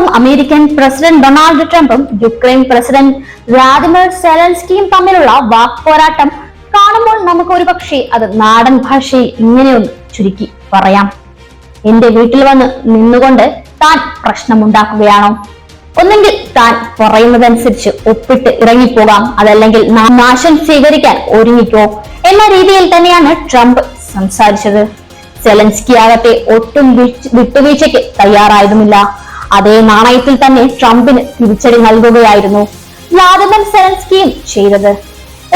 അതേസമയം American president Donald ട്രംപും Ukraine president Vladimir സെലൻസ്കിയും തമ്മിലുള്ള വാക്പോരാട്ടം കാണുമ്പോൾ നമുക്ക് ഒരുപക്ഷെ അത് നാടൻ ഭാഷയിൽ ഇങ്ങനെയൊന്ന് ചുരുക്കി പറയാം. എന്റെ വീട്ടിൽ വന്ന് നിന്നുകൊണ്ട് താൻ പ്രശ്നമുണ്ടാക്കുകയാണോ? ഒന്നെങ്കിൽ താൻ പറയുന്നതനുസരിച്ച് ഒപ്പിട്ട് ഇറങ്ങിപ്പോകാം. അതല്ലെങ്കിൽ നാശം സ്വീകരിക്കാൻ ഒരുങ്ങിക്കോ എന്ന രീതിയിൽ തന്നെയാണ് ട്രംപ് സംസാരിച്ചത്. സെലൻസ്കി ആകട്ടെ ഒട്ടും വിട്ടുവീഴ്ചയ്ക്ക് തയ്യാറായതുമില്ല. അതേ നാണയത്തിൽ തന്നെ ട്രംപിന് തിരിച്ചടി നൽകുകയായിരുന്നു വ്ളാദിമിർ സെലൻസ്കിയും ചെയ്തത്.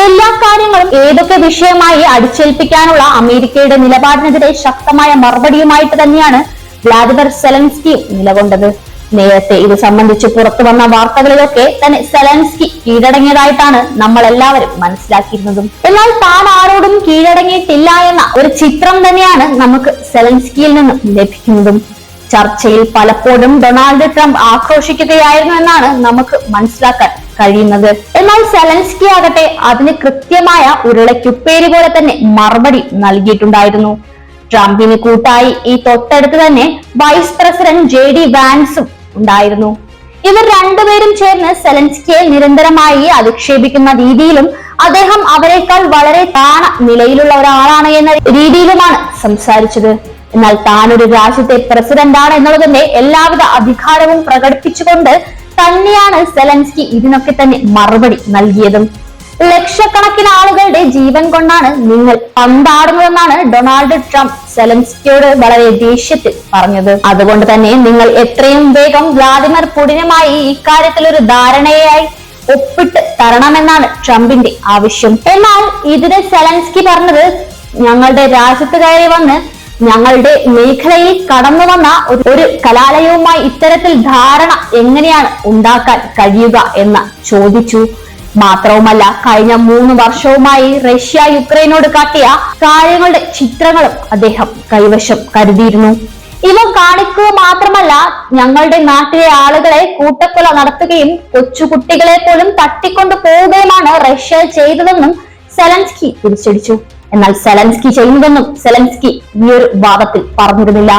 എല്ലാ കാര്യങ്ങളും ഏതൊക്കെ വിഷയമായി അടിച്ചേൽപ്പിക്കാനുള്ള അമേരിക്കയുടെ നിലപാടിനെതിരെ ശക്തമായ മറുപടിയുമായിട്ട് തന്നെയാണ് വ്ളാദിമിർ സെലൻസ്കിയും നിലകൊണ്ടത്. നേരത്തെ ഇത് സംബന്ധിച്ച് പുറത്തു വന്ന വാർത്തകളിലൊക്കെ തന്നെ സെലൻസ്കി കീഴടങ്ങിയതായിട്ടാണ് നമ്മൾ എല്ലാവരും മനസ്സിലാക്കിയിരുന്നതും. എന്നാൽ താൻ ആരോടും കീഴടങ്ങിയിട്ടില്ല എന്ന ഒരു ചിത്രം തന്നെയാണ് നമുക്ക് സെലൻസ്കിയിൽ നിന്നും ലഭിക്കുന്നതും. ചർച്ചയിൽ പലപ്പോഴും ഡൊണാൾഡ് ട്രംപ് ആക്രോശിക്കുകയായിരുന്നു എന്നാണ് നമുക്ക് മനസ്സിലാക്കാൻ കഴിയുന്നത്. എന്നാൽ സെലൻസ്കി ആകട്ടെ അതിന് കൃത്യമായ ഉരുളയ്ക്കുപ്പേരി പോലെ തന്നെ മറുപടി നൽകിയിട്ടുണ്ടായിരുന്നു. ട്രംപിന് കൂട്ടായി ഈ തൊട്ടടുത്ത് തന്നെ വൈസ് പ്രസിഡന്റ് ജെ ഡി വാൻസും ഉണ്ടായിരുന്നു. ഇവർ രണ്ടുപേരും ചേർന്ന് സെലൻസ്കിയെ നിരന്തരമായി അധിക്ഷേപിക്കുന്ന രീതിയിലും അദ്ദേഹം അവരെക്കാൾ വളരെ താണ നിലയിലുള്ള ഒരാളാണ് എന്ന രീതിയിലുമാണ് സംസാരിച്ചത്. എന്നാൽ താൻ ഒരു രാജ്യത്തെ പ്രസിഡന്റാണ് എന്നുള്ളതിന്റെ എല്ലാവിധ അധികാരവും പ്രകടിപ്പിച്ചുകൊണ്ട് തന്നെയാണ് സെലൻസ്കി ഇതിനൊക്കെ തന്നെ മറുപടി നൽകിയതും. ലക്ഷക്കണക്കിന് ആളുകളുടെ ജീവൻ കൊണ്ടാണ് നിങ്ങൾ പന്താടുന്നതെന്നാണ് ഡൊണാൾഡ് ട്രംപ് സെലൻസ്കിയോട് വളരെ ദേഷ്യത്തിൽ പറഞ്ഞത്. അതുകൊണ്ട് തന്നെ നിങ്ങൾ എത്രയും വേഗം വ്ലാദിമിർ പുടിനുമായി ഇക്കാര്യത്തിൽ ഒരു ധാരണയായി ഒപ്പിട്ട് തരണമെന്നാണ് ട്രംപിന്റെ ആവശ്യം. എന്നാൽ ഇതിന് സെലൻസ്കി പറഞ്ഞത് ഞങ്ങളുടെ രാജ്യത്ത് കയറി വന്ന് ഞങ്ങളുടെ മേഖലയിൽ കടന്നു വന്ന ഒരു- കലാലയവുമായി ഇത്തരത്തിൽ ധാരണ എങ്ങനെയാണ് ഉണ്ടാക്കാൻ കഴിയുക എന്ന് ചോദിച്ചു. മാത്രവുമല്ല കഴിഞ്ഞ മൂന്ന് വർഷവുമായി റഷ്യ യുക്രൈനോട് കാട്ടിയ കാര്യങ്ങളുടെ ചിത്രങ്ങളും അദ്ദേഹം കൈവശം കരുതിയിരുന്നു. ഇവ കാണിക്കുക മാത്രമല്ല ഞങ്ങളുടെ നാട്ടിലെ ആളുകളെ കൂട്ടക്കൊല നടത്തുകയും കൊച്ചുകുട്ടികളെ പോലും തട്ടിക്കൊണ്ടു പോവുകയുമാണ് റഷ്യ ചെയ്തതെന്നും സെലൻസ്കി തിരിച്ചടിച്ചു. എന്നാൽ സെലൻസ്കി ചെയ്യുന്നതെന്നും സെലൻസ്കി ഈ ഒരു വാദത്തിൽ പറഞ്ഞിരുന്നില്ല.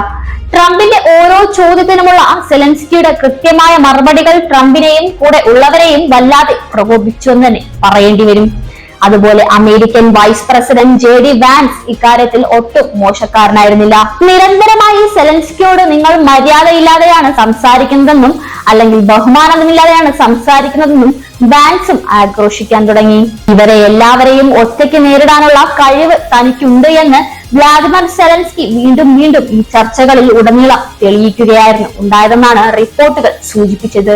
ട്രംപിന്റെ ഓരോ ചോദ്യത്തിനുമുള്ള സെലൻസ്കിയുടെ കൃത്യമായ മറുപടികൾ ട്രംപിനെയും കൂടെ ഉള്ളവരെയും വല്ലാതെ പ്രകോപിച്ചു എന്ന് തന്നെ പറയേണ്ടി വരും. അതുപോലെ American vice president J D Vance ഇക്കാര്യത്തിൽ ഒട്ടും മോശക്കാരനായിരുന്നില്ല. നിരന്തരമായി സെലൻസ്കിയോട് നിങ്ങൾ മര്യാദയില്ലാതെയാണ് സംസാരിക്കുന്നതെന്നും അല്ലെങ്കിൽ ബഹുമാനമില്ലാതെയാണ് സംസാരിക്കുന്നതെന്നും ബാൻസും ആക്രോശിക്കാൻ തുടങ്ങി. ഇവരെ എല്ലാവരെയും ഒറ്റയ്ക്ക് നേരിടാനുള്ള കഴിവ് തനിക്കുണ്ട് എന്ന് വ്ളാഡിമർ സെലൻസ്കി വീണ്ടും വീണ്ടും ഈ ചർച്ചകളിൽ ഉടനീളം തെളിയിക്കുകയായിരുന്നു. ഉണ്ടായതെന്നാണ് റിപ്പോർട്ടുകൾ സൂചിപ്പിച്ചത്.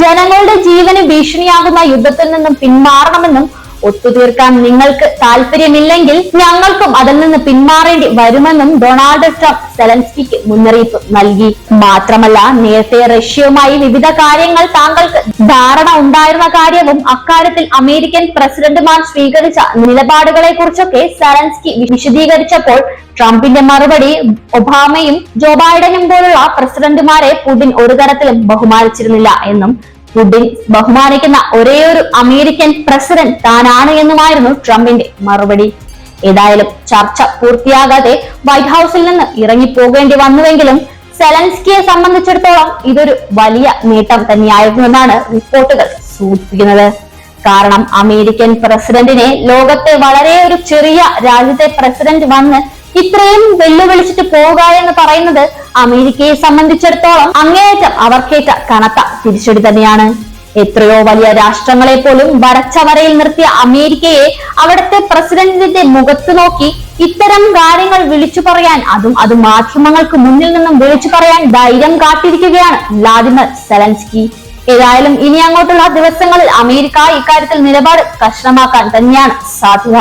ജനങ്ങളുടെ ജീവന് ഭീഷണിയാകുന്ന യുദ്ധത്തിൽ നിന്നും പിന്മാറണമെന്നും ഒത്തുതീർക്കാൻ നിങ്ങൾക്ക് താല്പര്യമില്ലെങ്കിൽ ഞങ്ങൾക്കും അതിൽ നിന്ന് പിന്മാറേണ്ടി വരുമെന്നും ഡൊണാൾഡ് ട്രംപ് സെലൻസ്കിക്ക് മുന്നറിയിപ്പ് നൽകി. മാത്രമല്ല നേരത്തെ റഷ്യയുമായി വിവിധ കാര്യങ്ങൾ താങ്കൾക്ക് ധാരണ ഉണ്ടായിരുന്ന കാര്യവും അക്കാര്യത്തിൽ അമേരിക്കൻ പ്രസിഡന്റുമാർ സ്വീകരിച്ച നിലപാടുകളെ കുറിച്ചൊക്കെ സെലൻസ്കി വിശദീകരിച്ചപ്പോൾ ട്രംപിന്റെ മറുപടി ഒബാമയും ജോ ബൈഡനും പോലുള്ള പ്രസിഡന്റുമാരെ പുടിൻ ഒരു തരത്തിലും ബഹുമാനിച്ചിരുന്നില്ല എന്നും പുടിൻ ബഹുമാനിക്കുന്ന ഒരേയൊരു അമേരിക്കൻ പ്രസിഡന്റ് താനാണ് എന്നുമായിരുന്നു ട്രംപിന്റെ മറുപടി. ഏതായാലും ചർച്ച പൂർത്തിയാകാതെ വൈറ്റ് ഹൌസിൽ നിന്ന് ഇറങ്ങിപ്പോകേണ്ടി വന്നുവെങ്കിലും സെലൻസ്കിയെ സംബന്ധിച്ചിടത്തോളം ഇതൊരു വലിയ നേട്ടം തന്നെയായിരുന്നുവെന്നാണ് റിപ്പോർട്ടുകൾ സൂചിപ്പിക്കുന്നത്. കാരണം അമേരിക്കൻ പ്രസിഡന്റിനെ ലോകത്തെ വളരെ ഒരു ചെറിയ രാജ്യത്തെ പ്രസിഡന്റ് വന്ന് ഇത്രയും വെല്ലുവിളിച്ചിട്ട് പോവുക എന്ന് പറയുന്നത് അമേരിക്കയെ സംബന്ധിച്ചിടത്തോളം അങ്ങേയറ്റം അവർക്കേറ്റ കനത്ത തിരിച്ചടി തന്നെയാണ്. എത്രയോ വലിയ രാഷ്ട്രങ്ങളെ പോലും വരച്ചവരയിൽ നിർത്തിയ അമേരിക്കയെ അവിടുത്തെ പ്രസിഡന്റിന്റെ മുഖത്ത് നോക്കി ഇത്തരം കാര്യങ്ങൾ വിളിച്ചു പറയാൻ അതും അത് മാധ്യമങ്ങൾക്ക് മുന്നിൽ നിന്നും വിളിച്ചു പറയാൻ ധൈര്യം കാട്ടിരിക്കുകയാണ് വ്ളാദിമിർ സെലൻസ്കി. ഏതായാലും ഇനി അങ്ങോട്ടുള്ള ദിവസങ്ങളിൽ അമേരിക്ക ഇക്കാര്യത്തിൽ നിലപാട് കർശനമാക്കാൻ തന്നെയാണ് സാധ്യത.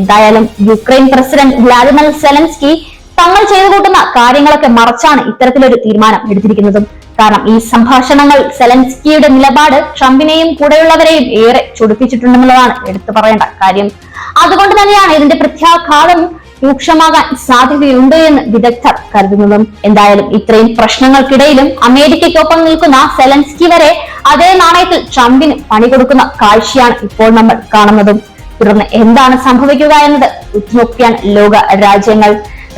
എന്തായാലും യുക്രൈൻ പ്രസിഡന്റ് വ്ളാദിമിർ സെലൻസ്കി തങ്ങൾ ചെയ്തു കൂട്ടുന്ന കാര്യങ്ങളൊക്കെ മറച്ചാണ് ഇത്തരത്തിലൊരു തീരുമാനം എടുത്തിരിക്കുന്നതും. കാരണം ഈ സംഭാഷണങ്ങൾ സെലൻസ്കിയുടെ നിലപാട് ട്രംപിനെയും കൂടെയുള്ളവരെയും ഏറെ ചൊടിപ്പിച്ചിട്ടുണ്ടെന്നുള്ളതാണ് എടുത്തു പറയേണ്ട കാര്യം. അതുകൊണ്ട് തന്നെയാണ് ഇതിന്റെ പ്രത്യാഘാതം രൂക്ഷമാകാൻ സാധ്യതയുണ്ട് എന്ന് വിദഗ്ധർ കരുതുന്നതും. എന്തായാലും ഇത്രയും പ്രശ്നങ്ങൾക്കിടയിലും അമേരിക്കയ്ക്കൊപ്പം നിൽക്കുന്ന സെലൻസ്കി വരെ അതേ നാണയത്തിൽ ട്രംപിന് പണി കൊടുക്കുന്ന കാഴ്ചയാണ് ഇപ്പോൾ നമ്മൾ കാണുന്നതും. തുടർന്ന് എന്താണ് സംഭവിക്കുക എന്നത് ഉറ്റുനോക്കിയാണ് ലോക രാജ്യങ്ങൾ.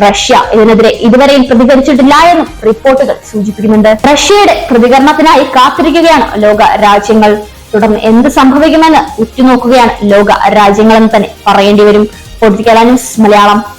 റഷ്യ ഇതിനെതിരെ ഇതുവരെയും പ്രതികരിച്ചിട്ടില്ല എന്നും റിപ്പോർട്ടുകൾ സൂചിപ്പിക്കുന്നുണ്ട്. റഷ്യയുടെ പ്രതികരണത്തിനായി കാത്തിരിക്കുകയാണ് ലോക രാജ്യങ്ങൾ. തുടർന്ന് എന്ത് സംഭവിക്കുമെന്ന് ഉറ്റുനോക്കുകയാണ് ലോക രാജ്യങ്ങളെന്ന് തന്നെ പറയേണ്ടി വരും. Political news Malayalam.